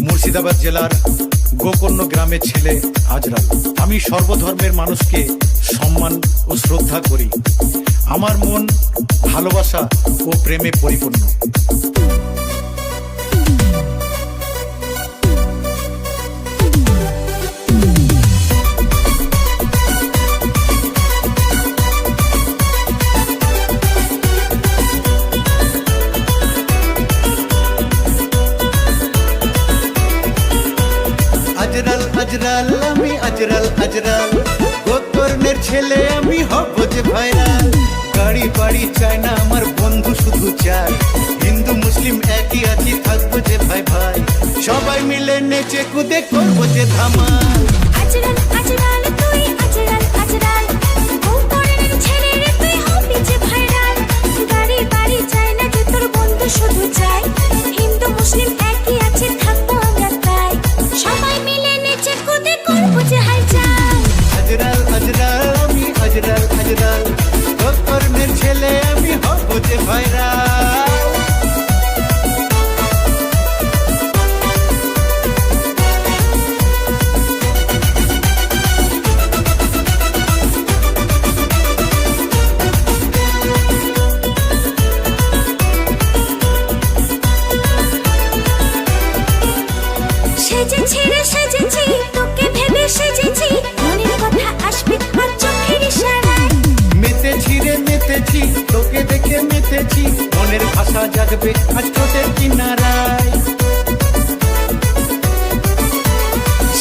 মুর্শিদাবাদ জেলার গোকর্ণ গ্রামের ছেলে আজরা আমি সর্বধর্মের মানুষকে সম্মান ও শ্রদ্ধা করি। আমার মন ভালোবাসা ও প্রেমে পরিপূর্ণ। আজরাল, আমি আজরাল আজরাল। গোকর্ণের ছেলে, আমি হব যে ভাইরাল। গাড়ি, বাড়ি চায় না আমার বন্ধু, শুধু চায় হিন্দু, মুসলিম একই আছি, থাকব যে ভাই ভাই সবাই মিলে নেচে, কুদে করব যে ধামাল। আমি হাজরাল তোর গোকর্ণের ছেলে আমি হব যে ভাইরাল। জাগবে আজ ঠোঁটের কিনারায়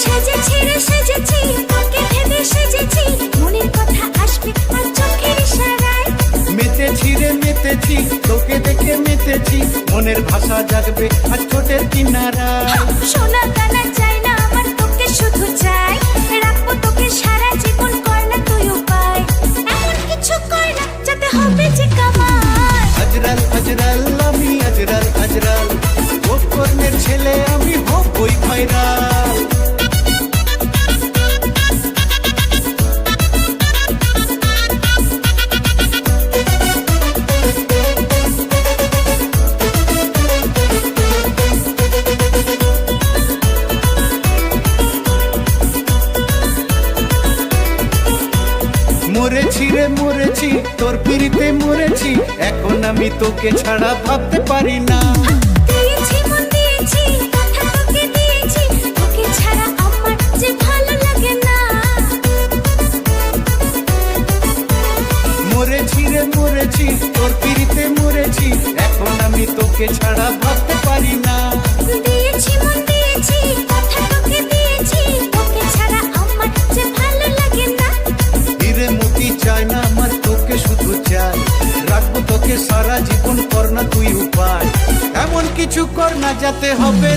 সেজেছি রে সেজেছি তোকে ভেবে সেজেছি মনের কথা আসবে আর চোখের ইশারায়। মেতেছি রে মেতেছি তোকে দেখে মেতেছি মনের ভাষা জাগবে আজ ঠোঁটের কিনারায়। সোনা দানা চাই না আমার তোকে শুধু চাই। গোকর্ণের ছেলে, আমি হবই ভাইরাল মরেছি রে, মরেছি, তোর পিড়িতে মরেছি, এখন আমি তোকে ছাড়া ভাবতে পারি না। মরেছি তোর পিড়িতে মরেছি। এখন আমি তোকে ছাড়া ভাবতে পারি না। জীবন কর না তুই উপায়। এমন কিছু কর না যাতে হবে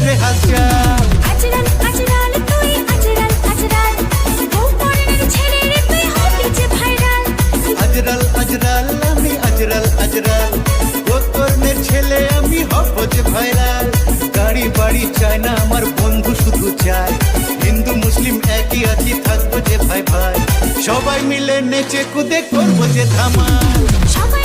আজরাল আজরাল তুই আমি আজরাল আজরাল। গোকর্ণের ছেলে আমি হব যে ভাইরাল। গাড়ি বাড়ি চায় না আমার বন্ধু শুধু চায় হিন্দু মুসলিম একই আছি থাকব যে ভাই ভাই সবাই মিলে নেচে কুদে করব যে ধামাল। সবাই